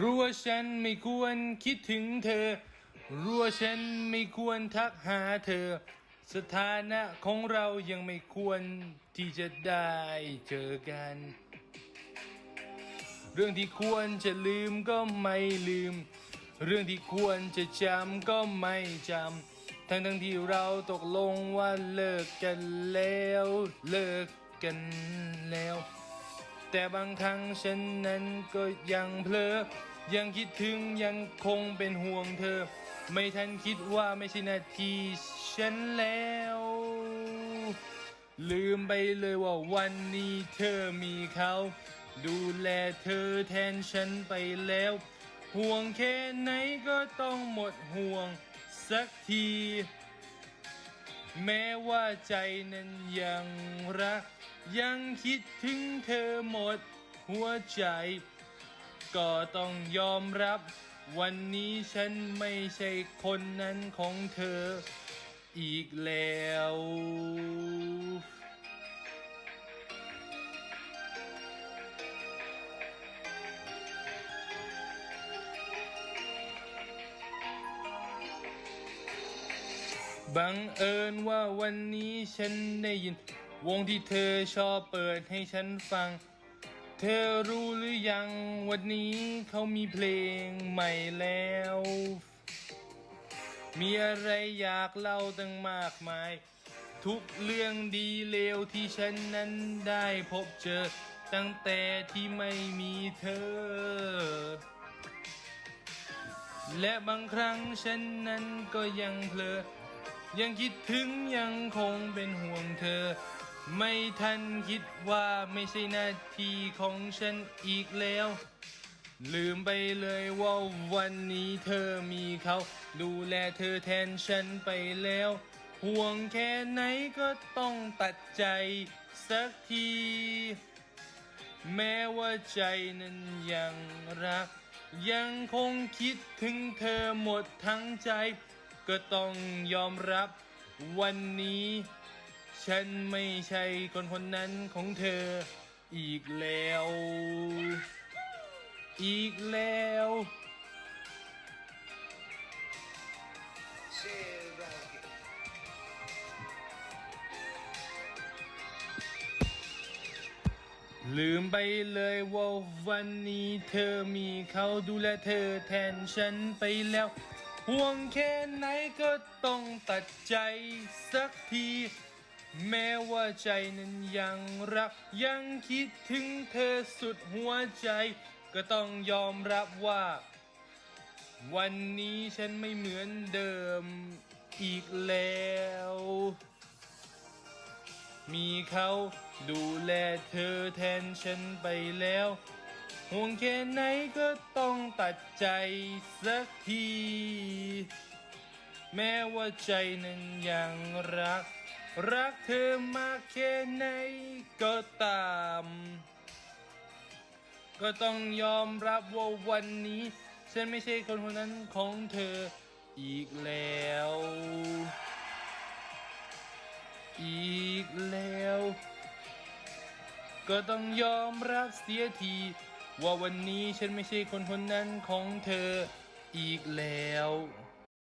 รู้ว่าฉันไม่ควรคิดถึงเธอ รู้ว่าฉันไม่ควรทักหาเธอ สถานะของเรายังไม่ควรที่จะได้เจอกัน เรื่องที่ควรจะลืมก็ไม่ลืม เรื่องที่ควรจะจำก็ไม่จำ ทั้งทั้งที่เราตกลงว่าเลิกกันแล้ว เลิกกันแล้ว แต่บางครั้งฉันนั้นก็ยังเพลอ ยังคิดถึงยังคงเป็นห่วงเธอ ไม่ทันคิดว่าไม่ใช่นาทีฉันแล้ว ลืมไปเลยว่าวันนี้เธอมีเขา ดูแลเธอแทนฉันไปแล้ว ห่วงแค่ไหนก็ต้องหมดห่วงสักที แม้ว่าใจนั้นยังรัก ยังคิดถึงเธอหมดหัวใจ ก็ต้องยอมรับ วันนี้ฉันไม่ใช่คนนั้นของเธออีกแล้ว บังเอิญว่าวันนี้ฉันได้ยิน วงที่เธอชอบเปิดให้ฉันฟัง เธอรู้หรือยังวันนี้เขามีเพลงใหม่แล้ว มีอะไรอยากเล่าตั้งมากมาย ทุกเรื่องดีเลวที่ฉันนั้นได้พบเจอ ตั้งแต่ที่ไม่มีเธอ และบางครั้งฉันนั้นก็ยังเพลอยังคิดถึงยังคงเป็นห่วงเธอ ไม่ทันคิดว่าไม่ใช่หน้าที่ของฉันอีกแล้ว ลืมไปเลยว่าวันนี้เธอมีเขา ดูแลเธอแทนฉันไปแล้ว ห่วงแค่ไหนก็ต้องตัดใจสักที แม้ว่าใจนั้นยังรัก ยังคงคิดถึงเธอหมดทั้งใจ ก็ต้องยอมรับวันนี้ ฉันไม่ใช่คนคนนั้นของเธอ อีกแล้ว อีกแล้ว ลืมไปเลยว่าวันนี้เธอมีเขาดูแลเธอแทนฉันไปแล้ว ห่วงแค่ไหนก็ต้องตัดใจสักที แม้ว่าใจนั้นยังรัก ยังคิดถึงเธอสุดหัวใจ ก็ต้องยอมรับว่า วันนี้ฉันไม่เหมือนเดิมอีกแล้ว มีเขาดูแลเธอแทนฉันไปแล้ว ห่วงแค่ไหนก็ต้องตัดใจสักที แม้ว่าใจนั้นยังรัก รักเธอมากแค่ไหนก็ตาม ก็ต้องยอมรับว่าวันนี้ ฉันไม่ใช่คนคนนั้นของเธออีกแล้ว อีกแล้ว ก็ต้องยอมรับเสียที ว่าวันนี้ฉันไม่ใช่คนคนนั้นของเธออีกแล้ว